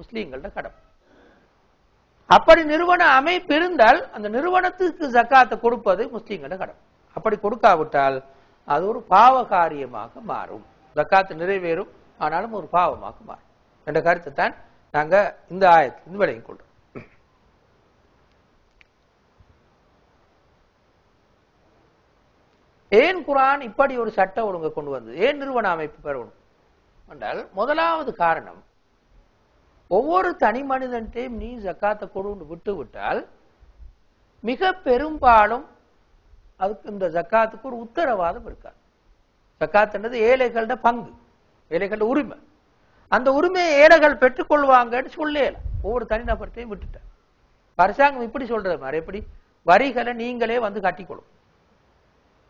முஸ்லீம்களோட கடமை அப்படி நிறுவன அமைப்பு இருந்தால் அந்த நிறுவனத்துக்கு ஜக்காத்தை கொடுப்பது முஸ்லீம்களோட கடமை அப்படி கொடுக்காவிட்டால் அது ஒரு பாவ காரியமாக மாறும். ஜக்காத்து நிறைவேறும் ஆனாலும் ஒரு பாவமாக மாறும். என்ற கருத்தை தான் நாங்க இந்த ஆயத்திலிருந்து விளங்கிக் கொள்றோம். ஏன் குரான் இப்படி ஒரு சட்ட ஒழுங்கை கொண்டு வந்தது? ஏன் நிறுவன அமைப்பு பெறணும்? என்றால் முதலாவது காரணம் ஒவ்வொரு தனி மனிதன்ட்டையும் நீ ஜக்காத்தை கொடுன்னு விட்டு விட்டால் மிக பெரும்பாலும் அதுக்கு இந்த ஜக்காத்துக்கு ஒரு உத்தரவாதம் இருக்காது. ஜக்காத்துன்றது ஏழைகளோட பங்கு ஏழைகளோட உரிமை. அந்த உரிமையை ஏழைகள் பெற்றுக்கொள்வாங்கன்னு சொல்லல. ஒவ்வொரு தனிநபர்த்தையும் விட்டுட்டேன். அரசாங்கம் இப்படி சொல்றது மாதிரி எப்படி? வரிகளை நீங்களே வந்து கட்டிக்கொள்ளும்.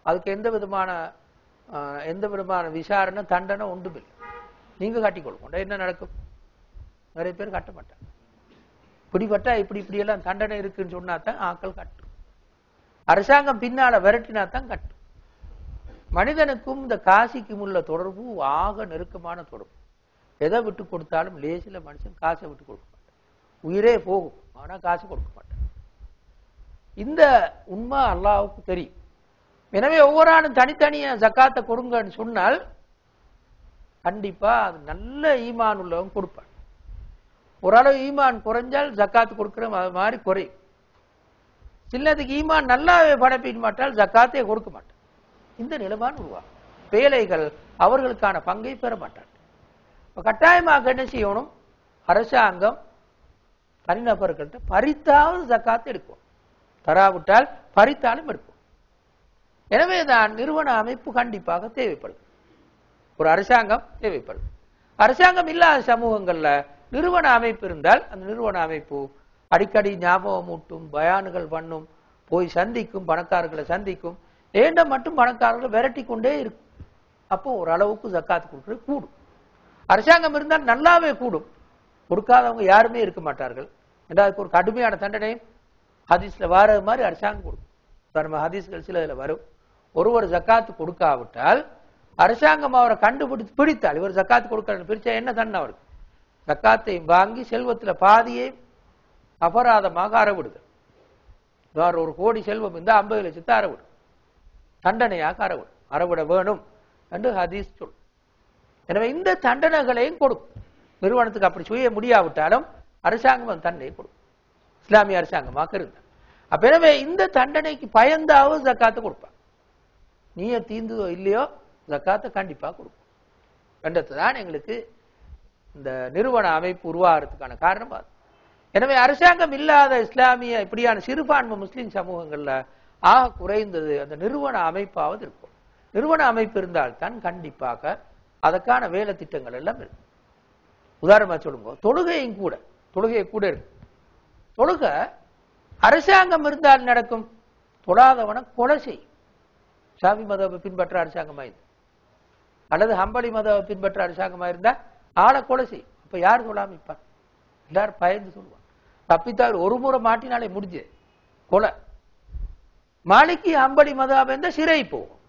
அதுக்கு எந்த விதமான ஆஹ், எந்த விதமான விசாரணை தண்டனை ஒன்றுமில்லை. நீங்க கட்டிக்கொள்ளும். என்ன நடக்கும்? நிறைய பேர் கட்ட மாட்டாங்க பிடிபட்டா இப்படி இப்படி எல்லாம் தண்டனை இருக்குன்னு சொன்னா தான் ஆக்கள் கட்டும். அரசாங்கம் பின்னால விரட்டினா தான் கட்டும். மனிதனுக்கும் இந்த காசிக்கும் உள்ள தொடர்பு ஆக நெருக்கமான தொடர்பு. எதை விட்டு கொடுத்தாலும் லேசில மனுஷன் காசை விட்டு கொடுக்க மாட்டான். உயிரே போகும். ஆனா காசு கொடுக்க மாட்டான். இந்த உண்மை அல்லாவுக்கு தெரியும். எனவே ஒவ்வொரு ஆளும் தனித்தனியா ஜக்காத்தை கொடுங்கன்னு சொன்னால் கண்டிப்பா அது நல்ல ஈமான் உள்ளவங்க கொடுப்பான். ஓரளவு ஈமான் குறைஞ்சால் ஜக்காத்து கொடுக்குற அது மாதிரி குறை. சிலதுக்கு ஈமான் நல்லாவே படைப்பிக்க மாட்டால் ஜக்காத்தே கொடுக்க மாட்டான். இந்த நிலைமான் உருவாகும். வேலைகள் அவர்களுக்கான பங்கை பெற மாட்டாங்க கட்டாயமாக என்ன செய்யணும்? அரசாங்கம் தனிநபர்கள்ட்ட பறித்தாவது ஜக்காத்து எடுக்கும். தராவிட்டால் பறித்தாலும் எடுக்கும். எனவே தான் நிறுவன அமைப்பு கண்டிப்பாக தேவைப்படும். ஒரு அரசாங்கம் தேவைப்படும். அரசாங்கம் இல்லாத சமூகங்கள்ல நிறுவன அமைப்பு இருந்தால் அந்த நிறுவன அமைப்பு அடிக்கடி ஞாபகம் ஊட்டும் பயானுகள் பண்ணும் போய் சந்திக்கும் பணக்காரர்களை சந்திக்கும். ஏண்ட மட்டும் பணக்காரர்களை விரட்டி கொண்டே இருக்கும். அப்போ ஓரளவுக்கு ஜக்காத்து கொடுக்குறது கூடும். அரசாங்கம் இருந்தால் நல்லாவே கூடும். கொடுக்காதவங்க யாருமே இருக்க மாட்டார்கள். ரெண்டாவது ஒரு கடுமையான தண்டனையும் ஹதீஸ்ல வர மாதிரி அரசாங்கம் கொடுக்கும். இப்ப நம்ம ஹதீஸ்கள் சில இதில் வரும். ஒருவர் ஜக்காத்து கொடுக்காவிட்டால் அரசாங்கம் அவரை கண்டுபிடித்து பிடித்தால் இவர் ஜக்காத்து கொடுக்கறன்னு பிரிச்சா என்ன தண்டனை அவருக்கு? தக்காத்தையும் வாங்கி செல்வத்தில் பாதியை அபராதமாக அறவிடுது வேற ஒரு கோடி செல்வம் இருந்தால் ஐம்பது லட்சத்தை அறவிடும் தண்டனையாக அறவிடும் அறவிட வேணும் என்று ஹதீஸ் சொல். எனவே இந்த தண்டனைகளையும் கொடுக்கும் நிறுவனத்துக்கு அப்படி செய்ய முடியாவிட்டாலும் அரசாங்கம் அந்த கொடுக்கும் இஸ்லாமிய அரசாங்கமாக இருந்தார் அப்ப எனவே இந்த தண்டனைக்கு பயந்தாவது ஜக்காத்தை கொடுப்பான் நீய தீந்துதோ இல்லையோ ஜக்காத்தை கண்டிப்பா கொடுக்கும். என்றது தான் எங்களுக்கு இந்த நிறுவன அமைப்பு உருவாகிறதுக்கான காரணம் அது. எனவே அரசாங்கம் இல்லாத இஸ்லாமிய இப்படியான சிறுபான்மை முஸ்லிம் சமூகங்கள்ல ஆக குறைந்தது அந்த நிறுவன அமைப்பாவது இருக்கும். நிறுவன அமைப்பு இருந்தால்தான் கண்டிப்பாக அதற்கான வேலை திட்டங்கள் எல்லாம் இருக்கும். உதாரணமா சொல்லுங்க தொழுகையும் கூட தொழுகை கூட இருக்கு தொழுகை அரசாங்கம் இருந்தால் நடக்கும் தொழாதவன கொலை செய்யும். சாமி மதவை பின்பற்ற அரசாங்கமா இருந்தா? அல்லது ஹம்பளி மதவை பின்பற்ற அரசாங்கமா இருந்தா? ஆளை கொலை செய்யும் அப்ப யார் சொல்லாம இருப்பார்? எல்லாரும் பயந்து சொல்லுவான் தப்பித்தால் ஒரு முறை மாட்டினாலே முடிஞ்சு. கொலை. மாலிக்கு அம்படி மதம் இருந்தா சிறை போகும்.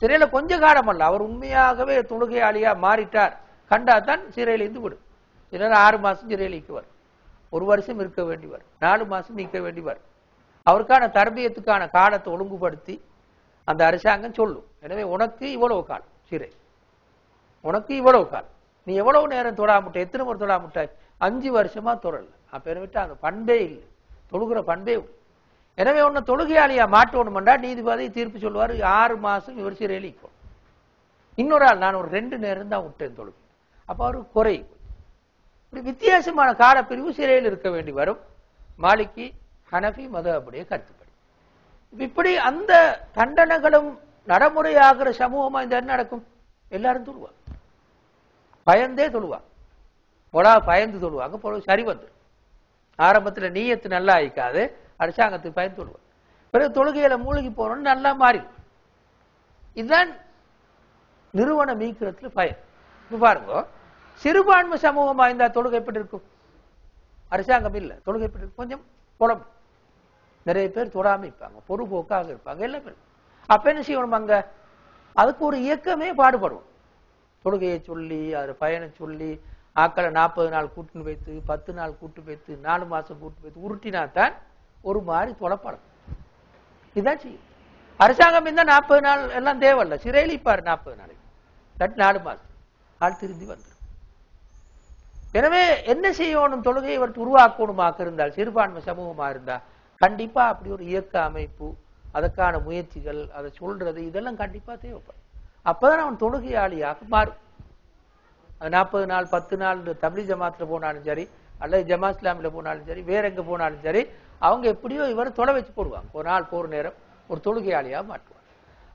சிறையில கொஞ்ச காலம் அல்ல. அவர் உண்மையாகவே தொழுகையாளியா மாறிட்டார். கண்டா தான் இருந்து விடும். சிலர் ஆறு மாசம் சிறையில் நிற்குவார் ஒரு வருஷம் இருக்க வேண்டி வரும். நாலு மாசம் நிற்க வேண்டி வரும். அவருக்கான தர்பியத்துக்கான காலத்தை ஒழுங்குபடுத்தி அந்த அரசாங்கம் சொல்லும். எனவே உனக்கு இவ்வளவு காலம் சிறை. உனக்கு இவ்வளவு காலம். நீ எவ்வளவு நேரம் தொடாமுட்ட எத்தனை முறை தொடாமுட்டாய் அஞ்சு வருஷமா தொடரல அப்ப விட்டு அந்த பண்பே இல்லை. தொழுகிற பண்பே எனவே உன்னை தொழுகையாளியா மாட்டோணுமெண்டா நீதிபதி தீர்ப்பு சொல்லுவார் ஆறு மாசம் இவர் சிறையில் இருக்கும் இன்னொரு ஆள் நான் ஒரு ரெண்டு நேரம் தான் விட்டேன் தொழுகை அப்ப அவரு குறை. இப்படி வித்தியாசமான காலப்பிரிவு சிறையில் இருக்க வேண்டி வரும். மாலிக்கி ஹனஃபி மத அப்படியே கருத்துப்படி. இப்படி அந்த தண்டனைகளும் நடைமுறையாகிற சமூகமா இந்த என்ன நடக்கும்? எல்லாரும் தொழுவாங்க. பயந்தே தொழுவாங்க பொடா பயந்து தொழுவாங்க பொழுது சரி வந்துடும் ஆரம்பத்துல நீயத்து நல்லா ஆயிக்காது அரசாங்கத்துக்கு பயந்து தொழுவாங்க பிறகு தொழுகையில மூழ்கி போனோம்னு நல்லா மாறிடும் இதுதான் நிறுவனம் மீக்கிறதுல பயன். இப்ப பாருங்க சிறுபான்மை சமூகம் வாய்ந்தா தொழுகை எப்படி இருக்கும்? அரசாங்கம் இல்ல. தொழுகை எப்படி இருக்கும்? கொஞ்சம் புலம் நிறைய பேர் தொடாம இருப்பாங்க. பொறுப்போக்காக இருப்பாங்க. எல்லாமே. அப்ப என்ன செய்யணும் அங்க? அதுக்கு ஒரு இயக்கமே பாடுபடுவோம் தொழுகையை சொல்லி அது பயனை சொல்லி ஆக்களை நாற்பது நாள் கூட்டுன்னு வைத்து பத்து நாள் கூட்டு வைத்து நாலு மாசம் கூட்டு வைத்து உருட்டினா தான் ஒரு மாதிரி தொலைப்படம் இதுதான் செய்யும். அரசாங்கம் இருந்தால் நாற்பது நாள் எல்லாம் தேவையில்ல. சிறையிலிப்பாரு நாற்பது நாளைக்கு. தட் நாலு மாசம். ஆள் திரும்பி வந்துடும் எனவே என்ன செய்யணும்? தொழுகையை இவர் உருவாக்கணுமாக இருந்தால் சிறுபான்மை சமூகமா இருந்தால் கண்டிப்பா அப்படி ஒரு இயக்க அமைப்பு அதற்கான முயற்சிகள் அதை சொல்றது இதெல்லாம் கண்டிப்பா தேவைப்படும். அப்பதான் அவன் தொழுகையாளியாக மாறும். நாற்பது நாள் பத்து நாள் தமிழ் தபிலி ஜமாத்துல போனாலும் சரி அல்லது ஜமா இஸ்லாமில் போனாலும் சரி வேற எங்க போனாலும் சரி அவங்க எப்படியோ இவரை தொலை வச்சு போடுவாங்க. ஒரு நாள் போற நேரம் ஒரு தொழுகையாளியாக மாற்றுவாங்க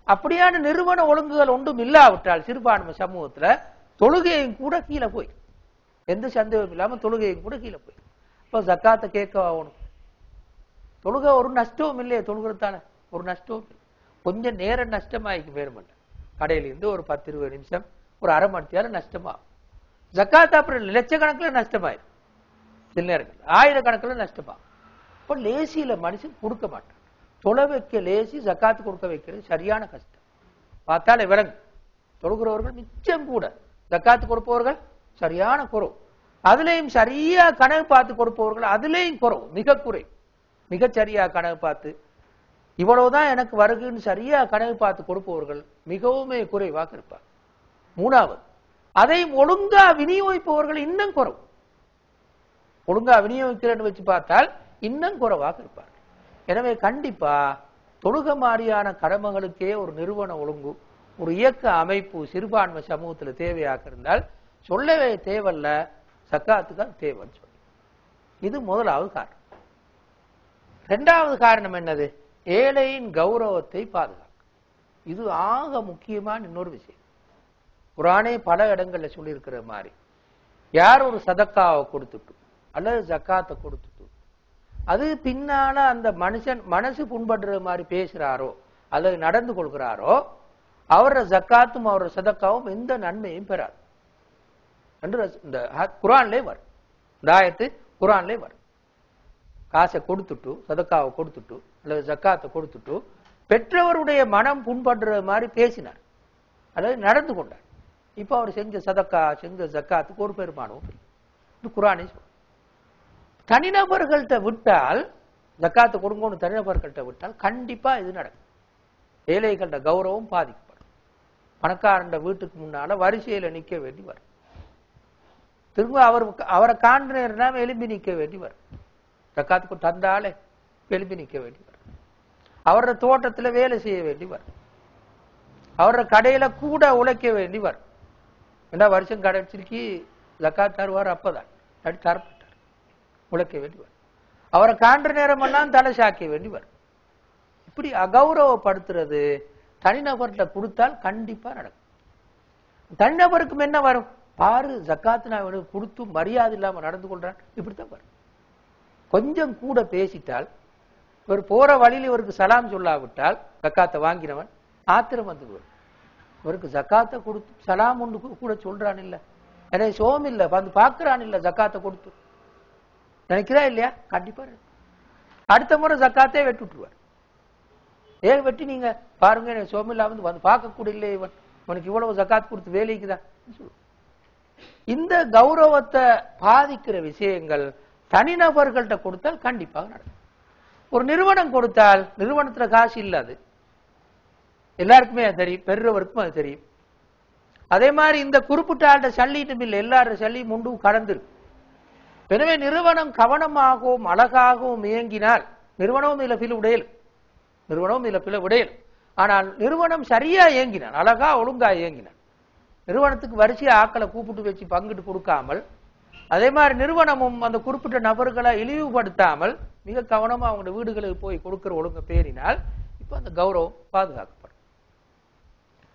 அப்படியான நிறுவன ஒழுங்குகள் ஒன்றும் இல்லாவிட்டால் சிறுபான்மை சமூகத்துல தொழுகையும் கூட கீழே போய் எந்த சந்தேகமும் இல்லாம தொழுகையும் கூட கீழே போய் இப்போ ஜக்காத்தை கேட்க ஆகணும். தொழுகை ஒரு நஷ்டமும் இல்லையே தொழுகிறதால ஒரு நஷ்டமும் கொஞ்சம் நேரம் நஷ்டமாயிக்கு வேறுமல்ல கடையிலிருந்து ஒரு பத்து இருபது நிமிஷம் ஒரு அரை மணி நஷ்டமா ஜக்காத் அப்புறம் லட்சக்கணக்கில் நஷ்டமாயிரு சில நேரங்கள் ஆயிரக்கணக்கில் நஷ்டமா இப்போ லேசியில் மனுஷன் கொடுக்க மாட்டான். தொலை வைக்க லேசி ஜக்காத்து கொடுக்க வைக்கிறது சரியான கஷ்டம். பார்த்தாலே விலங்கு தொழுகிறவர்கள் மிச்சம் கூட ஜக்காத்து கொடுப்பவர்கள் சரியான குறவு. அதுலேயும் சரியா கணக்கு பார்த்து கொடுப்பவர்கள் அதுலேயும் குறவு மிக குறை மிகச்சரியா கணக்கு பார்த்து இவ்வளவுதான் எனக்கு வருகுன்னு சரியா கனவு பார்த்து கொடுப்பவர்கள் மிகவுமே குறைவாக இருப்பார். மூணாவது அதை ஒழுங்கா விநியோகிப்பவர்கள் இன்னும் குறவு. ஒழுங்கா விநியோகிக்கிறேன்னு வச்சு பார்த்தால் இன்னும் குறைவாக இருப்பார். எனவே கண்டிப்பா தொழுக மாதிரியான கடமைகளுக்கே ஒரு நிறுவன ஒழுங்கு ஒரு இயக்க அமைப்பு சிறுபான்மை சமூகத்துல தேவையாக இருந்தால் சொல்லவே தேவையில்ல சக்காத்துக்கு தேவைன்னு சொல்லி. இது முதலாவது காரணம். இரண்டாவது காரணம் என்னது? ஏழையின் கௌரவத்தை பாதுகாக்கும். இது ஆக முக்கியமான இன்னொரு விஷயம். குரானே பல இடங்கள்ல சொல்லியிருக்கிற மாதிரி யார் ஒரு சதக்காவை கொடுத்துட்டு அல்லது ஜக்காத்தை கொடுத்துட்டு அது பின்னால அந்த மனுஷன் மனசு புண்படுற மாதிரி பேசுறாரோ அல்லது நடந்து கொள்கிறாரோ அவரோட ஜக்காத்தும் அவரோட சதக்காவும் எந்த நன்மையும் பெறாது. என்று இந்த ஹ- குரான்லே வரும். இந்த ஆயத்து குரான்லே வரும். காசை கொடுத்துட்டு சதக்காவை கொடுத்துட்டு அல்லது ஜக்காத்தை கொடுத்துட்டு பெற்றவருடைய மனம் புண்படுற மாதிரி பேசினார். அதாவது நடந்து கொண்டார். இப்ப அவர் செஞ்ச சதக்கா செஞ்ச ஜக்காத்துக்கு ஒரு பெருமானம் இது குரானே சொல் தனிநபர்கள்ட்ட விட்டால் ஜக்காத்து கொடுங்கன்னு தனிநபர்கள்ட்ட விட்டால் கண்டிப்பா இது நடக்கும். ஏழைகளோட கௌரவம் பாதிக்கப்படும். பணக்காரண்ட வீட்டுக்கு முன்னால வரிசையில நிக்க வேண்டி வரும். திரும்ப அவர் அவரை காண்டினா எலும்பி நிக்க வேண்டி வரும். ஜக்காத்துக்கு தந்தாலே எலும்பி நிக்க வேண்டி அவரோட தோட்டத்துல வேலை செய்ய வேண்டி வரும் அவரோட கடையில கூட உழைக்க வேண்டி வரும் என்ன வருஷம் கடைச்சிருக்கி ஜக்கா தருவார் அப்பதான். தரப்பட்டார். உழைக்க வேண்டி வரும் அவரை காண்ற நேரமெல்லாம் தலை சாக்க வேண்டி வரும் இப்படி அகௌரவப்படுத்துறது தனிநபர்கிட்ட கொடுத்தால் கண்டிப்பா நடக்கும். தனிநபருக்கும் என்ன வரும்? பாரு ஜக்காத்து நான் கொடுத்து மரியாதை இல்லாம நடந்து கொள்றான். இப்படித்தான் வரும். கொஞ்சம் கூட பேசிட்டால் இவர் போற வழியில் இவருக்கு சலாம் சொல்லாவிட்டால் ஜக்காத்தை வாங்கினவன் ஆத்திரம் வந்து விடும் இவருக்கு ஜக்காத்தை கொடுத்து சலாம் ஒன்று கூட சொல்றான் இல்ல. எனக்கு சோம் இல்ல வந்து பார்க்குறான் இல்ல ஜக்காத்தை கொடுத்து. நினைக்கிறா இல்லையா? கண்டிப்பா அடுத்த முறை ஜக்காத்தே வெட்டு விட்டுருவார் ஏன் வெட்டி நீங்க பாருங்க எனக்கு சோம் இல்லாம வந்து வந்து பார்க்க கூட இவன். உனக்கு இவ்வளவு ஜக்காத் கொடுத்து வேலைக்கு தான் இந்த கௌரவத்தை பாதிக்கிற விஷயங்கள் தனிநபர்கள்ட்ட கொடுத்தால் கண்டிப்பாக நடக்கும். ஒரு நிறுவனம் கொடுத்தால் நிறுவனத்துல காசு இல்லாது எல்லாருக்குமே அது தெரியும். பெறுறவருக்கும் அது தெரியும். அதே மாதிரி இந்த குறிப்பிட்ட ஆண்ட சல்லிட்டும் இல்லை எல்லாரோட சல்லியும் முண்டும் கடந்திருக்கு எனவே நிறுவனம் கவனமாகவும் அழகாகவும் இயங்கினால் நிறுவனமும் இல்லை பில உடையல். நிறுவனமும் இல்லை பில உடையல். ஆனால் நிறுவனம் சரியா இயங்கினான் அழகா ஒழுங்கா இயங்கினான் நிறுவனத்துக்கு வரிசையா ஆக்களை கூப்பிட்டு வச்சு பங்கிட்டு கொடுக்காமல் அதே மாதிரி நிறுவனமும் அந்த குறிப்பிட்ட நபர்களை இழிவுபடுத்தாமல் மிக கவனமா அவங்க வீடுகளுக்கு போய் கொடுக்கிற ஒழுங்க பேரினால் இப்ப அந்த கௌரவம் பாதுகாக்கப்படும்.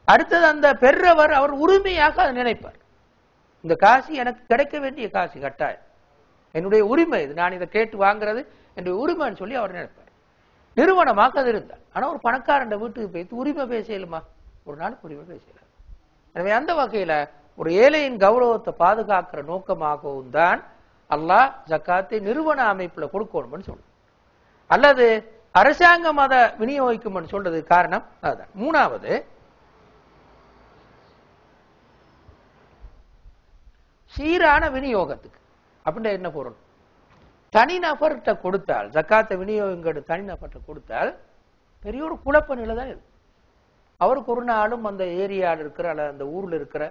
அடுத்தது அந்த பெற்றவர் அவர் உரிமையாக அதை நினைப்பார். இந்த காசு எனக்கு கிடைக்க வேண்டிய காசு கட்டாயம். என்னுடைய உரிமை இது. நான் இதை கேட்டு வாங்குறது என்னுடைய உரிமைன்னு சொல்லி அவர் நினைப்பார். நிறுவனமாக அது இருந்தார். ஆனா ஒரு பணக்காரன் வீட்டுக்கு போய் உரிமை பேசலுமா? ஒரு நாளுக்கு உரிமை பேசலாம் எனவே அந்த வகையில ஒரு ஏழையின் கௌரவத்தை பாதுகாக்கிற நோக்கமாகவும் தான் அல்லாஹ் ஜக்காத்தை நிறுவன அமைப்புல கொடுக்கணும்னு சொல்லும் அல்லது அரசாங்கம் அதை விநியோகிக்கும்னு சொல்றது காரணம் அதுதான் மூணாவது சீரான விநியோகத்துக்கு. அப்படின்னா என்ன பொருள்? தனிநபர்கிட்ட கொடுத்தால் ஜக்காத்தை விநியோகங்கள் தனிநபர்கிட்ட கொடுத்தால் பெரிய ஒரு குழப்ப நிலை தான் இருக்கு அவருக்கு ஒரு நாளும் அந்த ஏரியாவில் இருக்கிற அல்ல அந்த ஊரில் இருக்கிற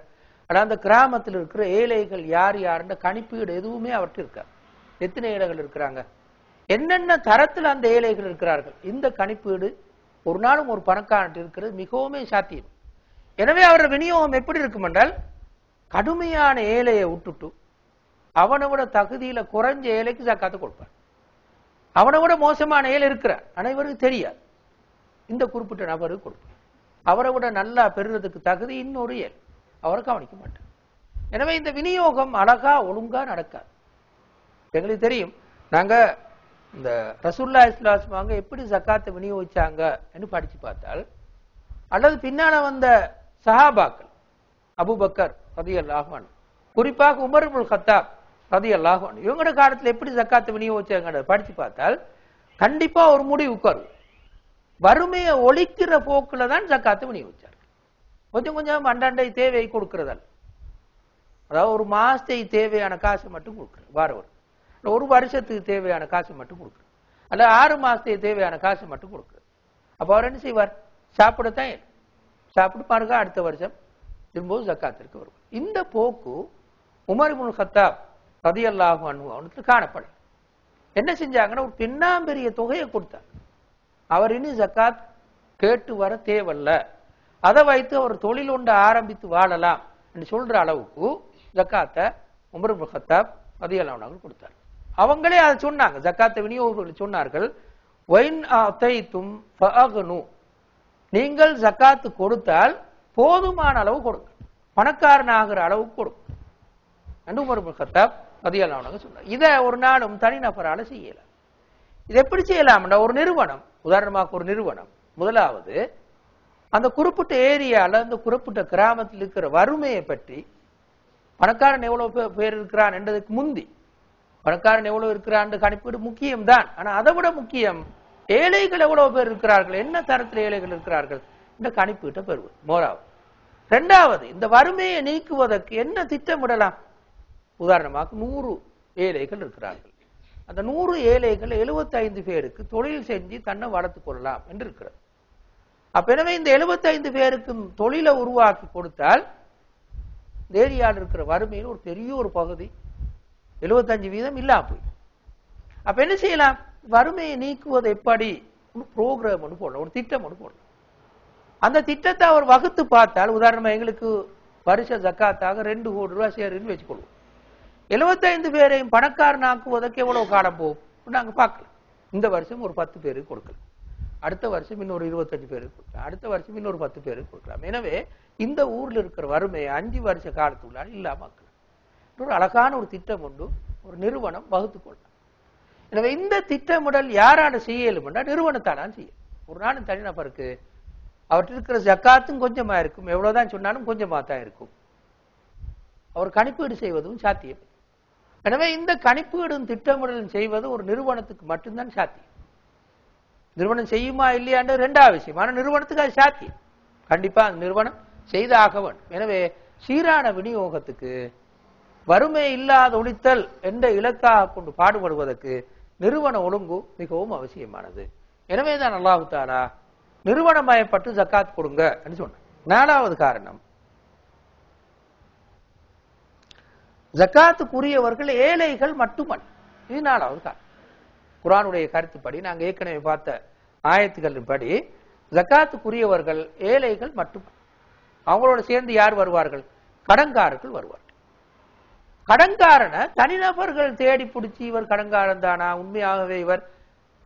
ஆனால் அந்த கிராமத்தில் இருக்கிற ஏழைகள் யார் யாருன்ற கணிப்பீடு எதுவுமே அவர்கிட்ட இருக்காது. எத்தனை ஏழைகள் இருக்கிறாங்க? என்னென்ன தரத்தில் அந்த ஏழைகள் இருக்கிறார்கள்? இந்த கணிப்பீடு ஒரு நாளும் ஒரு பணக்காரன் இருக்கிறது மிகவும் சாத்தியம். எனவே அவரோட விநியோகம் எப்படி இருக்கும் என்றால் கடுமையான ஏழையை விட்டுட்டு அவனை விட தகுதியில குறைஞ்ச ஏழைக்கு ஜக்காத்து கொடுப்பார். அவனை விட மோசமான ஏழை இருக்கிறார். அனைவருக்கும் தெரியாது. இந்த குறிப்பிட்ட நபருக்கு கொடுப்பார். அவரை விட நல்லா பெறுறதுக்கு தகுதி இன்னொரு ஏழை. அவரை கவனிக்க மாட்டார். எனவே இந்த விநியோகம் அழகா ஒழுங்கா நடக்காது. எங்களுக்கு தெரியும் நாங்க இந்த ரசூல்லா இஸ்லாஸ்மாங்க எப்படி ஜக்காத்தை விநியோகிச்சாங்க என்று படிச்சு பார்த்தால் அல்லது பின்னால வந்த சஹாபாக்கள் அபூபக்கர் ரதி அல்லாஹான் குறிப்பாக உமர் இப்னுல் ஹத்தாப் ரதி அல்லாஹான் இவங்களோட காலத்துல எப்படி ஜக்காத்தை விநியோகிச்சாங்க படிச்சு பார்த்தால் கண்டிப்பா ஒரு முடிவுக்கு வரும் வறுமையை ஒழிக்கிற போக்குல தான் ஜக்காத்தை விநியோகிச்சார் கொஞ்சம் கொஞ்சம் அண்டண்டை தேவையை கொடுக்கறதல்ல அதாவது ஒரு மாதத்துக்கு தேவையான காசு மட்டும் கொடுக்குறது வாரவர். ஒரு வருஷத்துக்கு தேவையான காசு மட்டும் கொடுக்குறது அல்ல ஆறு மாசத்துக்கு தேவையான காசு மட்டும் கொடுக்குறது அப்போ அவர் என்ன செய்வார்? சாப்பிடத்தான் சாப்பிட்டு பாருங்க அடுத்த வருஷம் திரும்பவும் ஜக்காத்திற்கு வரும் இந்த போக்கு உமர் இப்னுல் கத்தாப் ரதியல்லாஹு அன்ஹு அவனுக்கு காணப்படல. என்ன செஞ்சாங்கன்னா ஒரு பின்னாம்பெரிய தொகையை கொடுத்தார். அவர் இனி ஜக்காத் கேட்டு வர தேவையில்ல. அதை வைத்து அவர் தொழில் ஒன்று ஆரம்பித்து வாழலாம் என்று சொல்ற அளவுக்கு ஜக்காத்தை உமர் முகத்தாப் கத்தாப் கொடுத்தார். அவங்களே அதை சொன்னாங்க. ஜக்காத்தை விநியோகர்கள் சொன்னார்கள் ஒயின் அத்தைத்தும் நீங்கள் ஜக்காத்து கொடுத்தால் போதுமான அளவு கொடுங்க. பணக்காரன் ஆகிற அளவுக்கு கொடுங்க. என்று உமர் முகத்தாப் கத்தாப் சொன்னார். இதை ஒரு நாளும் தனிநபரால் செய்யலாம் இது எப்படி செய்யலாம்னா ஒரு நிறுவனம் உதாரணமாக ஒரு நிறுவனம் முதலாவது அந்த குறிப்பிட்ட ஏரியால அந்த குறிப்பிட்ட கிராமத்தில் இருக்கிற வறுமையை பற்றி பணக்காரன் எவ்வளவு பேர் இருக்கிறான் என்றதுக்கு முந்தி பணக்காரன் எவ்வளவு இருக்கிறான் கணிப்பீடு முக்கியம்தான். ஆனா அதை விட முக்கியம் ஏழைகள் எவ்வளவு பேர் இருக்கிறார்கள் என்ன தரத்தில் ஏழைகள் இருக்கிறார்கள் இந்த கணிப்பீட்டை பெறுவது மோராவது. இரண்டாவது இந்த வறுமையை நீக்குவதற்கு என்ன திட்டமிடலாம் உதாரணமாக நூறு ஏழைகள் இருக்கிறார்கள். அந்த நூறு ஏழைகள் 75 பேருக்கு தொழில் செஞ்சு தன்னை வளர்த்துக் கொள்ளலாம் என்று இருக்கிறது அப்ப எனவே இந்த 75 பேருக்கும் தொழிலை உருவாக்கி கொடுத்தால் இந்த ஏரியாவில் இருக்கிற வறுமையில் ஒரு பெரிய ஒரு பகுதி 75 வீதம் இல்லா போய் அப்ப என்ன செய்யலாம்? வறுமையை நீக்குவது எப்படி? ஒரு ப்ரோக்ராம் ஒன்று போடலாம் ஒரு திட்டம் ஒன்று போடலாம். அந்த திட்டத்தை அவர் வகுத்து பார்த்தால் உதாரணமா எங்களுக்கு வருஷ ஜக்காத்தாக ரெண்டு கோடி ரூபாய் சேருன்னு வச்சுக்கொள்வோம். 75 பேரையும் பணக்காரனாக்குவதற்கு எவ்வளவு காலம் போகும்? நாங்கள் பார்க்கலாம். இந்த வருஷம் ஒரு பத்து பேருக்கு கொடுக்கலாம். அடுத்த வருஷம் இன்னொரு இருபத்தஞ்சு பேருக்கு கொடுக்கலாம் அடுத்த வருஷம் இன்னொரு பத்து பேருக்கு கொடுக்கலாம் எனவே இந்த ஊர்ல இருக்கிற வறுமையை அஞ்சு வருஷ காலத்துக்குள்ளார இல்லாம ஆக்கலாம் ஒரு அழகான ஒரு திட்டம் உண்டு. ஒரு நிறுவனம் வகுத்து கொள்ளலாம் எனவே இந்த திட்டமிடல் யாரான செய்ய இயலும்னா செய்யும். ஒரு நாளும் தனிநபருக்கு அவற்றில் இருக்கிற ஜக்காத்தும் கொஞ்சமா இருக்கும். எவ்வளவுதான் சொன்னாலும் கொஞ்சமா தான் இருக்கும். அவர் கணிப்பீடு செய்வதும் சாத்தியம் எனவே இந்த கணிப்பீடும் திட்டமிடலும் செய்வது ஒரு நிறுவனத்துக்கு மட்டும்தான் சாத்தியம். நிறுவனம் செய்யுமா இல்லையான்னு ரெண்டாவது விஷயம். ஆனால் நிறுவனத்துக்கு அது சாத்தியம். கண்டிப்பா அந்த நிறுவனம் செய்தாக வேண்டும் எனவே சீரான விநியோகத்துக்கு வறுமை இல்லாத ஒழித்தல் என்ற இலக்காக கொண்டு பாடுபடுவதற்கு நிறுவன ஒழுங்கு மிகவும் அவசியமானது. எனவே தான் அல்லாஹு தாலா நிறுவனமயப்பட்டு ஜக்காத் கொடுங்க என்று சொன்ன நாலாவது காரணம். ஜக்காத்துக்குரியவர்கள் ஏழைகள் மட்டுமல்ல இது நாலாவது காரணம். குரானுடைய கருத்துப்படி நாங்கள் ஏற்கனவே பார்த்த ஆயத்துகளின் படி ஜக்காத்துக்குரியவர்கள் ஏழைகள் மட்டும். அவங்களோட சேர்ந்து யார் வருவார்கள்? கடன்காரர்கள் வருவார்கள். கடன்காரனை தனிநபர்கள் தேடி பிடிச்சி இவர் கடன்காரன் தானா? உண்மையாகவே இவர்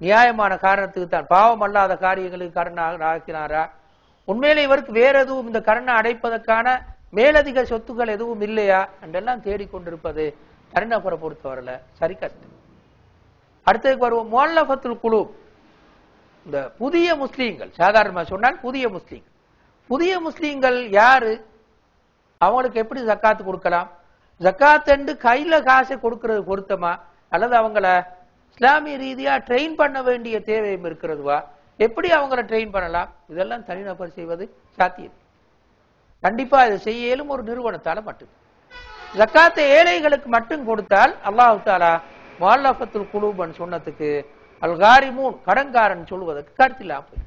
நியாயமான காரணத்துக்கு தான். பாவம் அல்லாத காரியங்களுக்கு கடனாக ஆக்கினாரா? உண்மையிலே இவருக்கு வேற எதுவும் இந்த கடனை அடைப்பதற்கான மேலதிக சொத்துக்கள் எதுவும் இல்லையா? என்றெல்லாம் தேடிக்கொண்டிருப்பது தனிநபரை பொறுத்தவரையில சரி கஷ்டம் அடுத்ததுக்கு வருவோம் மோல்லபத்துல் குழு இந்த புதிய முஸ்லீம்கள் சாதாரணமாக சொன்னால் புதிய முஸ்லீம்கள். புதிய முஸ்லீம்கள் யாரு? அவங்களுக்கு எப்படி ஜக்காத்து கொடுக்கலாம்? ஜக்காத்து கையில் கையில காசை கொடுக்கறது பொருத்தமா? அல்லது அவங்கள இஸ்லாமிய ரீதியா ட்ரெயின் பண்ண வேண்டிய தேவையும் இருக்கிறதுவா? எப்படி அவங்கள ட்ரெயின் பண்ணலாம்? இதெல்லாம் தனிநபர் செய்வது சாத்தியம். கண்டிப்பா இதை செய்ய இயலும் ஒரு நிறுவனத்தால மட்டும். ஜக்காத்தை ஏழைகளுக்கு மட்டும் கொடுத்தால் அல்லாஹு தாலா முல்லஃபத்துல் குலூபன் சொன்னதுக்கு அல்காரிமூன் கடன்காரன் சொல்வதற்கு கருத்தில்லா போய்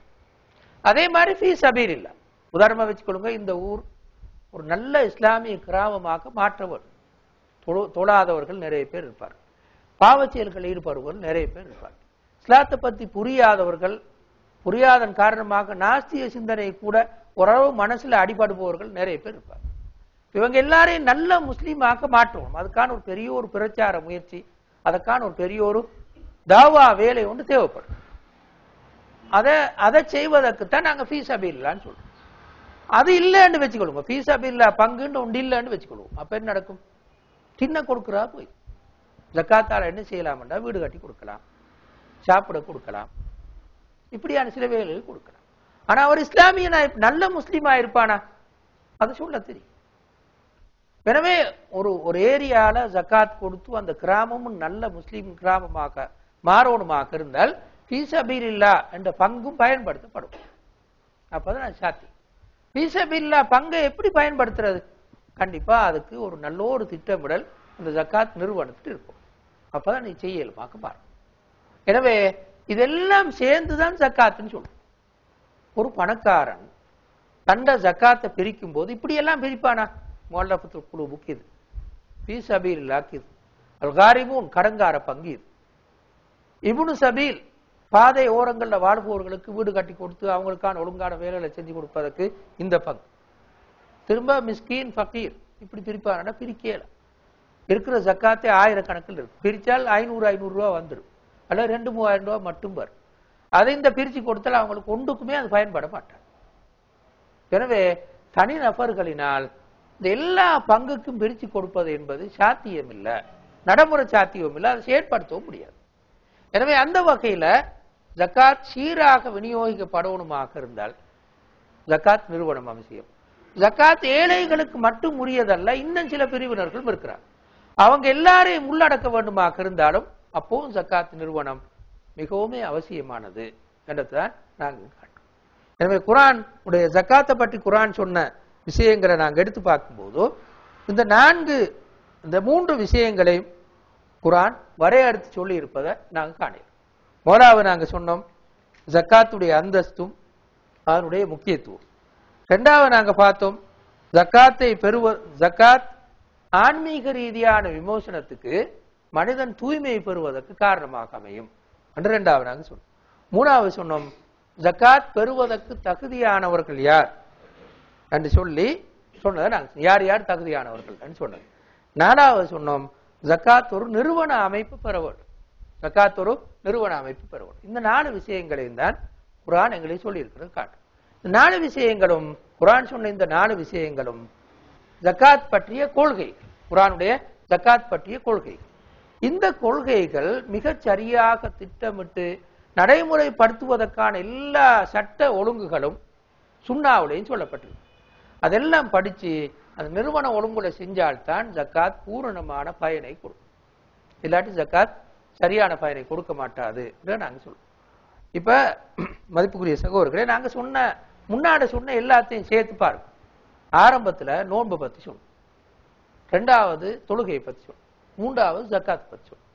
அதே மாதிரி ஃபீ சபீர் இல்ல உதாரணமா வச்சுக்கொள்ளுங்க இந்த ஊர் ஒரு நல்ல இஸ்லாமிய கிராமமாக மாற்றவர். தொழு- தொழாதவர்கள் நிறைய பேர் இருப்பார். பாவச்செயல்களில் ஈடுபடுவர்கள் ஈடுபடுபவர்கள் நிறைய பேர் இருப்பார். இஸ்லாத்தை பத்தி புரியாதவர்கள் புரியாதன் காரணமாக நாஸ்திய சிந்தனை கூட ஓரளவு மனசுல அடிபடுபவர்கள் நிறைய பேர் இருப்பார். இவங்க எல்லாரையும் நல்ல முஸ்லீமாக மாற்றுவோம் அதுக்கான ஒரு பெரிய ஒரு பிரச்சார முயற்சி அதற்கான ஒரு பெரிய ஒரு தாவா வேலை ஒன்று தேவைப்படும். அதை அதை செய்வதற்குத்தான் நாங்கள் ஃபீஸ் அபில்லான்னு சொல்றோம். அது இல்லைன்னு வச்சுக்கொள்ளுங்க. ஃபீஸ் அபில்லா பங்குன்னு ஒன்று இல்லைன்னு வச்சுக்கொள்வோம் அப்போ என்ன நடக்கும்? தின்ன கொடுக்குறா போய். ஜக்காத்தால் என்ன செய்யலாம்டா வீடு கட்டி கொடுக்கலாம். சாப்பிட கொடுக்கலாம். இப்படியான சில வேலைகள் கொடுக்கலாம். ஆனால் அவர் இஸ்லாமியனா நல்ல முஸ்லீமா இருப்பானா அது சொல்ல தெரியும். எனவே ஒரு ஒரு ஏரியால ஜக்காத் கொடுத்து அந்த கிராமமும் நல்ல முஸ்லீம் கிராமமாக மாறோனுமாக இருந்தால் பீசபீரில்லா என்ற பங்கும் பயன்படுத்தப்படும். அப்பதான் சாத்தி. ஃபீசபில்லா பங்கை எப்படி பயன்படுத்துறது? கண்டிப்பா அதுக்கு ஒரு நல்ல ஒரு திட்டமிடல் அந்த ஜக்காத் நிறுவனத்துக்கு இருக்கும். அப்பதான் நீ செய்யலுமாக்க பாருங்க எனவே இதெல்லாம் சேர்ந்துதான் ஜக்காத்துன்னு சொல்லும் ஒரு பணக்காரன் தண்ட ஜக்காத்தை பிரிக்கும் போது இப்படி எல்லாம் பிரிப்பானா? மோல்லபத்து குழு முக்கியது. இது பி சபீல் இது அல்காரிபூன் கடங்கார பங்கு இது இபுனு சபீல் பாதை ஓரங்கள்ல வாழ்பவர்களுக்கு வீடு கட்டி கொடுத்து அவங்களுக்கான ஒழுங்கான வேலைகளை செஞ்சு கொடுப்பதற்கு இந்த பங்கு. திரும்ப மிஸ்கீன் ஃபக்கீர் இப்படி பிரிப்பாங்கன்னா பிரிக்கல. இருக்கிற ஜக்காத்தே ஆயிரக்கணக்கில் இருக்கு. பிரிச்சால் ஐநூறு ஐநூறு ரூபா வந்துடும். அல்ல ரெண்டு மூவாயிரம் ரூபாய் மட்டும் வரும். அதை இந்த பிரிச்சு கொடுத்தால் அவங்களுக்கு ஒன்றுக்குமே அது பயன்பட மாட்டாங்க எனவே தனி நபர்களினால் இந்த எல்லா பங்குக்கும் பிரிச்சு கொடுப்பது என்பது சாத்தியம் இல்லை நடைமுறை சாத்தியம் இல்லை அதை செயற்படுத்தவும் முடியாது. எனவே அந்த வகையில ஜக்காத் சீராக விநியோகிக்கப்படணுமாக இருந்தால் ஜக்காத் நிறுவனம் அவசியம். ஜக்காத் ஏழைகளுக்கு மட்டும் உரியதல்ல இன்னும் சில பிரிவினர்களும் இருக்கிறார். அவங்க எல்லாரையும் உள்ளடக்க வேண்டுமாக இருந்தாலும் அப்பவும் ஜக்காத் நிறுவனம் மிகவும் அவசியமானது என்றதுதான் நாங்கள் காட்டுறோம் எனவே குரான் உடைய ஜக்காத்தை பற்றி குரான் சொன்ன விஷயங்களை நாங்கள் எடுத்து பார்க்கும்போது இந்த நான்கு இந்த மூன்று விஷயங்களையும் குரான் வரையறுத்து சொல்லி இருப்பதை நாங்கள் காணலாம் முதலாவது நாங்கள் சொன்னோம் ஜக்காத்துடைய அந்தஸ்தும் அதனுடைய முக்கியத்துவம். ரெண்டாவது நாங்கள் பார்த்தோம் ஜக்காத்தை பெறுவ ஜக்காத் ஆன்மீக ரீதியான விமோசனத்துக்கு மனிதன் தூய்மையை பெறுவதற்கு காரணமாக அமையும். என்று ரெண்டாவது நாங்கள் சொன்னோம். மூணாவது சொன்னோம் ஜக்காத் பெறுவதற்கு தகுதியானவர்கள் யார்? என்று சொல்லி சொன்னதை நாங்கள் யார் யார் தகுதியானவர்கள் என்று சொன்னது நாலாவது சொன்னோம் ஜக்காத் ஒரு நிறுவன அமைப்பு பெற வேண்டும். ஜக்காத் ஒரு நிறுவன அமைப்பு பெற வேண்டும். இந்த நாலு விஷயங்களையும் தான் குரான் எங்களை சொல்லியிருக்கிறது காட்டும். இந்த நாலு விஷயங்களும் குரான் சொன்ன இந்த நாலு விஷயங்களும் ஜக்காத் பற்றிய கொள்கை. குரானுடைய ஜக்காத் பற்றிய கொள்கை. இந்த கொள்கைகள் மிகச் சரியாக திட்டமிட்டு நடைமுறைப்படுத்துவதற்கான எல்லா சட்ட ஒழுங்குகளும் சுண்ணாவிலையும் சொல்லப்பட்டிருக்கு. அதெல்லாம் படித்து அந்த நிறுவன ஒழுங்குல செஞ்சால்தான் ஜக்காத் பூரணமான பயனை கொடுக்கும். இல்லாட்டி ஜக்காத் சரியான பயனை கொடுக்க மாட்டாது நாங்கள் சொல்லுவோம் இப்போ மதிப்புக்குரிய சகோதரர்களே நாங்கள் சொன்ன முன்னாடி சொன்ன எல்லாத்தையும் சேர்த்து பாருங்க. ஆரம்பத்தில் நோன்பு பற்றி சொல்லணும் ரெண்டாவது தொழுகையை பற்றி சொல்லணும் மூன்றாவது ஜக்காத் பற்றி சொல்லணும்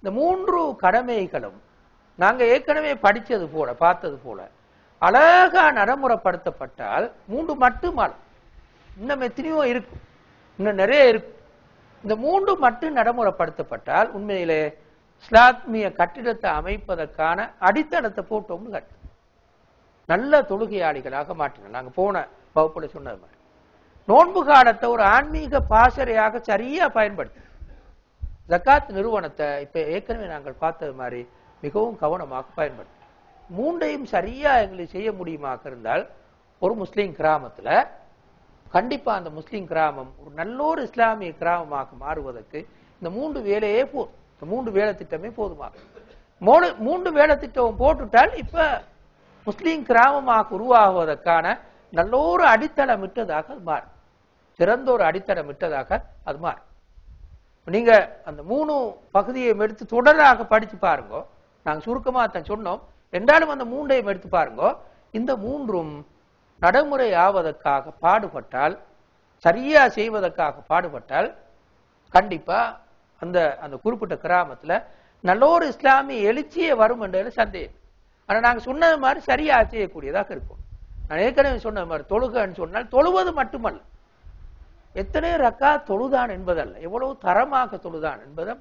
இந்த மூன்று கடமைகளும் நாங்கள் ஏற்கனவே படித்தது போல பார்த்தது போல அழகா நடைமுறைப்படுத்தப்பட்டால் மூன்று மட்டும் இன்னும் எத்தனையோ இருக்கும். இன்னும் நிறைய இருக்கும். இந்த மூன்று மட்டும் நடைமுறைப்படுத்தப்பட்டால் உண்மையிலே இஸ்லாத்மிய கட்டிடத்தை அமைப்பதற்கான அடித்தளத்தை போட்டோம்னு கட்டு நல்ல தொழுகையாளிகளாக மாற்றினோம் நாங்க போன வகுப்புல சொன்னது மாதிரி. நோன்பு காலத்தை ஒரு ஆன்மீக பாசறையாக சரியா பயன்படுத்தி. ஜக்காத் நிறுவனத்தை இப்ப ஏற்கனவே நாங்கள் பார்த்தது மாதிரி மிகவும் கவனமாக பயன்படுத்தி. மூன்றையும் சரியா எங்களுக்கு செய்ய முடியுமாக இருந்தால் ஒரு முஸ்லீம் கிராமத்துல கண்டிப்பா அந்த முஸ்லீம் கிராமம் ஒரு நல்ல ஒரு இஸ்லாமிய கிராமமாக மாறுவதற்கு இந்த மூன்று வேலையே போதும் இந்த மூன்று வேலை திட்டமே போதுமாக மூணு மூன்று வேலை திட்டம் போட்டுட்டால் இப்ப முஸ்லீம் கிராமமாக உருவாகுவதற்கான நல்ல ஒரு அடித்தளம் இட்டதாக அது மாறும். சிறந்த ஒரு அடித்தளம் இட்டதாக அது மாறும். நீங்க அந்த மூணு பகுதியை எடுத்து தொடராக படிச்சு பாருங்க. நாங்க சுருக்கமா தான் சொன்னோம். என்றாலும் அந்த மூன்றையும் எடுத்து பாருங்க. இந்த மூன்றும் நடைமுறை ஆவதற்காக பாடுபட்டால் சரியா செய்வதற்காக பாடுபட்டால் கண்டிப்பா அந்த அந்த குறிப்பிட்ட கிராமத்துல நல்ல ஒரு இஸ்லாமிய எழுச்சியே வரும் என்றதுல சந்தேகம். ஆனா நாங்க சொன்னது மாதிரி சரியா செய்யக்கூடியதாக இருக்கும். நான் ஏற்கனவே சொன்ன மாதிரி தொழுகன்னு சொன்னால் தொழுவது மட்டுமல்ல. எத்தனை ரக்கா தொழுதான் என்பதல்ல. எவ்வளவு தரமாக தொழுதான் என்பதை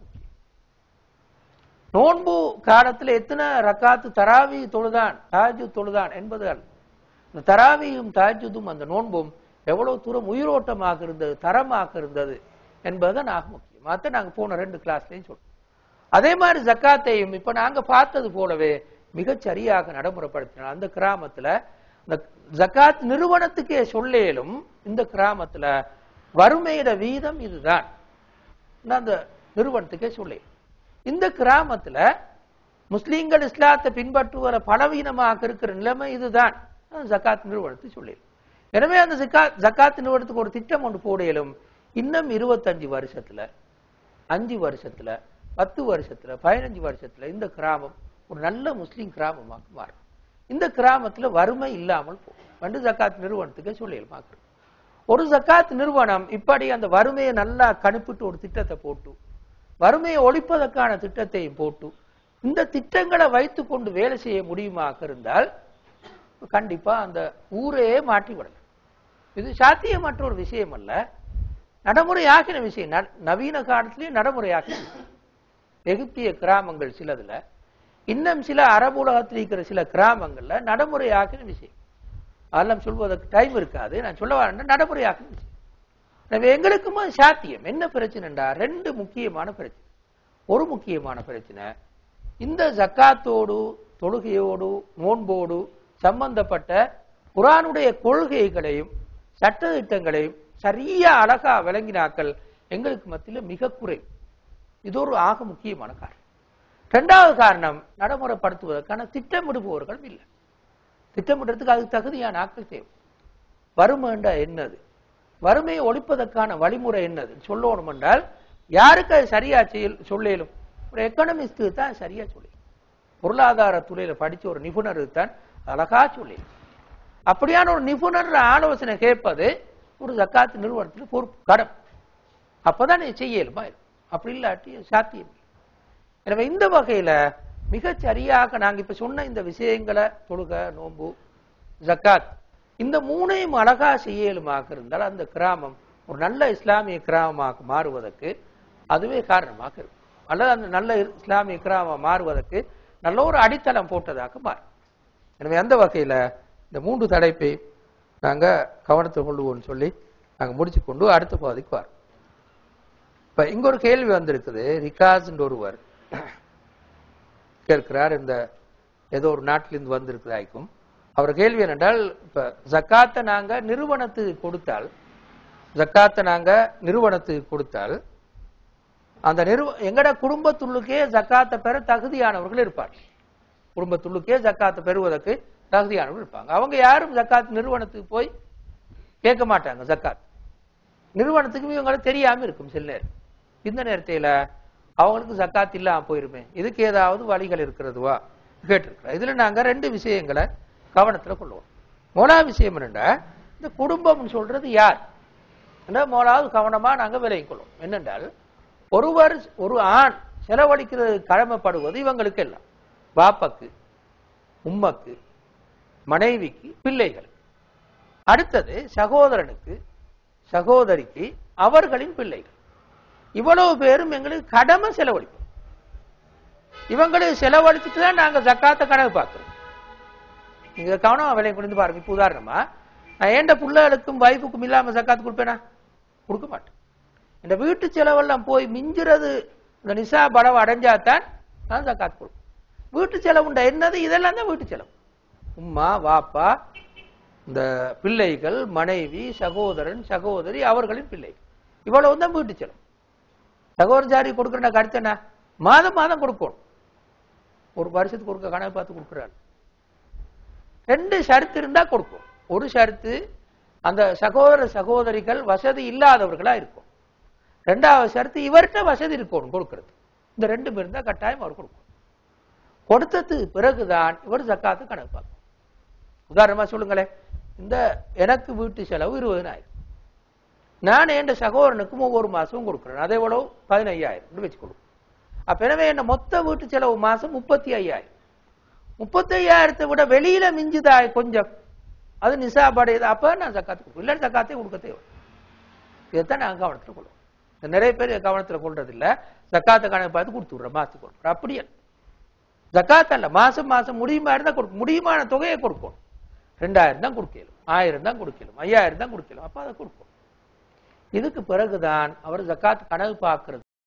நோன்பு காலத்தில் எத்தனை ரக்காத்து தராவி தொழுதான் தாஜு தொழுதான் என்பது இந்த தராவியும் தாஜுதும் அந்த நோன்பும் எவ்வளவு தூரம் உயிரோட்டமாக இருந்தது தரமாக இருந்தது என்பதுதான் ஆக முக்கியம். அத நாங்க போன ரெண்டு கிளாஸ்லையும் சொல்றோம் அதே மாதிரி ஜக்காத்தையும் இப்ப நாங்க பார்த்தது போலவே மிகச் சரியாக நடைமுறைப்படுத்தினார். அந்த கிராமத்துல இந்த ஜக்காத் நிறுவனத்துக்கே சொல்லேலும் இந்த கிராமத்துல வறுமையிட வீதம் இதுதான். நான் அந்த நிறுவனத்துக்கே சொல்லேன். இந்த கிராமத்துல முஸ்லீம்கள் இஸ்லாத்தை பின்பற்றுவர பலவீனமாக இருக்கிற நிலைமை இதுதான். ஜக்காத் நிறுவனத்தை சொல்லேன் எனவே அந்த ஜக்காத் ஜக்காத் நிறுவனத்துக்கு ஒரு திட்டம் ஒன்று போடையிலும் இன்னும் இருபத்தஞ்சு வருஷத்துல அஞ்சு வருஷத்துல பத்து வருஷத்துல பதினஞ்சு வருஷத்துல இந்த கிராமம் ஒரு நல்ல முஸ்லீம் கிராமமாக மாறும். இந்த கிராமத்துல வறுமை இல்லாமல் போகும். ரெண்டு ஜக்காத் நிறுவனத்துக்கு சொல்லியல் ஒரு ஜக்காத் நிறுவனம் இப்படி அந்த வறுமையை நல்லா கணிப்பிட்டு ஒரு திட்டத்தை போட்டு வறுமையை ஒழிப்பதற்கான திட்டத்தையும் போட்டு இந்த திட்டங்களை வைத்து கொண்டு வேலை செய்ய முடியுமாக இருந்தால் கண்டிப்பா அந்த ஊரையே மாற்றிவிடலாம். இது சாத்தியமற்ற ஒரு விஷயம் அல்ல நடைமுறையாக்கின விஷயம். ந- நவீன காலத்திலேயே நடைமுறையாக்கின விஷயம். எகிப்திய கிராமங்கள் சிலதுல இன்னும் சில அரபு உலகத்தில் இருக்கிற சில கிராமங்கள்ல நடைமுறையாக்கின விஷயம். அதெல்லாம் சொல்வதற்கு டைம் இருக்காது. நான் சொல்ல வரேன் நடைமுறையாக்கின விஷயம். எனவே எங்களுக்குமா சாத்தியம்? என்ன பிரச்சனைண்டா? ரெண்டு முக்கியமான பிரச்சனை. ஒரு முக்கியமான பிரச்சனை இந்த ஜக்காத்தோடு தொழுகையோடு நோன்போடு சம்பந்தப்பட்ட குரானுடைய கொள்கைகளையும் சட்டதிட்டங்களையும் சரியா அழகா விளங்கினாக்கள் எங்களுக்கு மத்தியில் மிக குறைவு. இது ஒரு ஆக முக்கியமான காரணம். இரண்டாவது காரணம் நடைமுறைப்படுத்துவதற்கான திட்டமிடுபவர்கள் இல்லை. திட்டமிடுறதுக்கு அதுக்கு தகுதியான ஆட்கள் தேவை. வறுமைண்டா என்னது? வறுமையை ஒழிப்பதற்கான வழிமுறை என்னது? சொல்லணும் என்றால் யாருக்கு அது சரியா செய்ய சொல்லேலும்? ஒரு எக்கனமிஸ்க்கு தான் சரியா சொல்லி பொருளாதார துறையில படிச்ச ஒரு நிபுணருக்கு தான் அழகா சொல்லி அப்படியான ஒரு நிபுணர் ஆலோசனை கேட்பது ஒரு ஜக்காத்து நிறுவனத்தில் பொறுப்பு கடன். அப்பதான் நீ செய்யலுமா? அப்படி இல்லாட்டி சாத்தியம் எனவே இந்த வகையில மிகச் சரியாக நாங்க இப்ப சொன்ன இந்த விஷயங்களை தொழுக நோன்பு ஜக்காத் இந்த மூணையும் அழகா செய்யலுமாக இருந்தால் அந்த கிராமம் ஒரு நல்ல இஸ்லாமிய கிராமமாக மாறுவதற்கு அதுவே காரணமாக இருக்கும். அல்லது அந்த நல்ல இஸ்லாமிய கிராமம் மாறுவதற்கு நல்ல ஒரு அடித்தளம் போட்டதாக மாறும். எனவே அந்த வகையில இந்த மூன்று தலைப்பை நாங்க கவனத்தை கொள்ளுவோம்னு சொல்லி நாங்க முடிச்சு கொண்டு அடுத்த பகுதிக்கு வரோம். இப்ப இங்க ஒரு கேள்வி வந்திருக்குது. ரிகாஸ் ஒருவர் கேட்கிறார். இந்த ஏதோ ஒரு நாட்டிலிருந்து வந்திருக்கிறாய்க்கும் அவர் கேள்வி என்னென்றால் இப்ப ஜக்காத்தை நாங்க நிறுவனத்துக்கு கொடுத்தால் ஜக்காத்தை நாங்க நிறுவனத்துக்கு கொடுத்தால் அந்த நிறுவ எங்கட குடும்பத்துள்ளுக்கே ஜக்காத்தை பெற தகுதியானவர்கள் இருப்பார் குடும்பத்துள்ளுக்கே ஜக்காத்தை பெறுவதற்கு தகுதியானவர்கள் இருப்பாங்க. அவங்க யாரும் ஜக்காத் நிறுவனத்துக்கு போய் கேட்க மாட்டாங்க ஜக்காத். நிறுவனத்துக்கு இவங்களுக்கு தெரியாம இருக்கும் சில நேரம். இந்த நேரத்தில அவங்களுக்கு ஜக்காத் இல்லாம போயிருமே. இதுக்கு ஏதாவது வழிகள் இருக்கிறதுவா? கேட்டிருக்கிறோம் இதுல நாங்க ரெண்டு விஷயங்களை கவனத்துல கொள்வோம் முதலாவது விஷயம் என்னன்னா? இந்த குடும்பம்னு சொல்றது யார்? என்ற முதலாவது கவனமா நாங்க விலகிக் கொள்வோம் என்னென்றால் ஒருவர் ஒரு ஆண் செலவழிக்கிறது கடமைப்படுவது இவங்களுக்கு எல்லாம் பாப்பாக்கு உம்மக்கு மனைவிக்கு பிள்ளைகள் அடுத்தது சகோதரனுக்கு சகோதரிக்கு அவர்களின் பிள்ளைகள். இவ்வளவு பேரும் எங்களுக்கு கடமை செலவழிப்போம். இவங்களுக்கு செலவழிச்சுட்டு தான் நாங்க ஜக்காத்த கணக்கு பார்க்கிறோம். நீங்க கவனமா விலை கொண்டு பாருங்க. இப்ப உதாரணமா நான் ஏண்ட பிள்ளைகளுக்கும் வைஃபுக்கும் இல்லாம சக்காத்து கொடுப்பேனா? கொடுக்க மாட்டேன். இந்த வீட்டு செலவெல்லாம் போய் மிஞ்சுறது இந்த நிசா படவை அடைஞ்சாதான் நான் சக்காத்து கொடுப்பேன். வீட்டு செலவுண்டா என்னது? இதெல்லாம் தான் வீட்டு செலவு. உம்மா வாப்பா இந்த பிள்ளைகள் மனைவி சகோதரன் சகோதரி அவர்களின் பிள்ளைகள். இவ்வளவு தான் வீட்டு செலவு. சகோதரஜாரி கொடுக்குற கடுத்தனா மாதம் மாதம் கொடுக்கணும் ஒரு வருஷத்துக்கு கொடுக்க கணக்கு பார்த்து கொடுக்குறாரு ரெண்டு ஷரத்து இருந்தா கொடுக்கும். ஒரு ஷரத்து அந்த சகோதர சகோதரிகள் வசதி இல்லாதவர்களா இருக்கும். ரெண்டாவது ஷரத்து இவர்கிட்ட வசதி இருக்கணும் கொடுக்கறது. இந்த ரெண்டு பேர் இருந்தா கட்டாயம் அவர் கொடுக்கும். கொடுத்ததுக்கு பிறகுதான் இவர் ஜக்காத்து கணக்கு பார்க்கும். உதாரணமா சொல்லுங்களேன். இந்த எனக்கு வீட்டு செலவு இருபதனாயிரம். நான் என் சகோதரனுக்கும் ஒவ்வொரு மாசமும் கொடுக்குறேன். அதே எவ்வளவு பதினையாயிரம். வச்சுக்கொள்ளும். அப்ப எனவே என்ன மொத்த வீட்டு செலவு மாசம் முப்பத்தி ஐயாயிரம். முப்பத்தையாயிரத்தை விட வெளியில மிஞ்சுதா கொஞ்சம். அது நிசாபடையது? அப்ப நான் சக்காத்து கொடுக்கும் இல்லை சக்காத்தையும் கொடுக்க தேவை இதைத்தான் நான் கவனத்தில் கொள்ளும் நிறைய பேர் கவனத்துல கொள்றது இல்லை ஜக்காத்தை கணக்கு பார்த்து கொடுத்து விடுறேன் மாசத்துக்கு கொடுக்குறேன் அப்படியே ஜக்காத் அல்ல மாசம் மாசம் முடியுமா இருந்தா கொடுக்கும். முடியுமான தொகையை கொடுக்கணும் ரெண்டாயிரம் தான் கொடுக்கலும். ஆயிரம் தான் கொடுக்கலும். ஐயாயிரம் தான் கொடுக்கலும். அப்ப அதை கொடுக்கும். இதுக்கு பிறகுதான் அவர் ஜக்காத் கணக்கு பார்க்கறது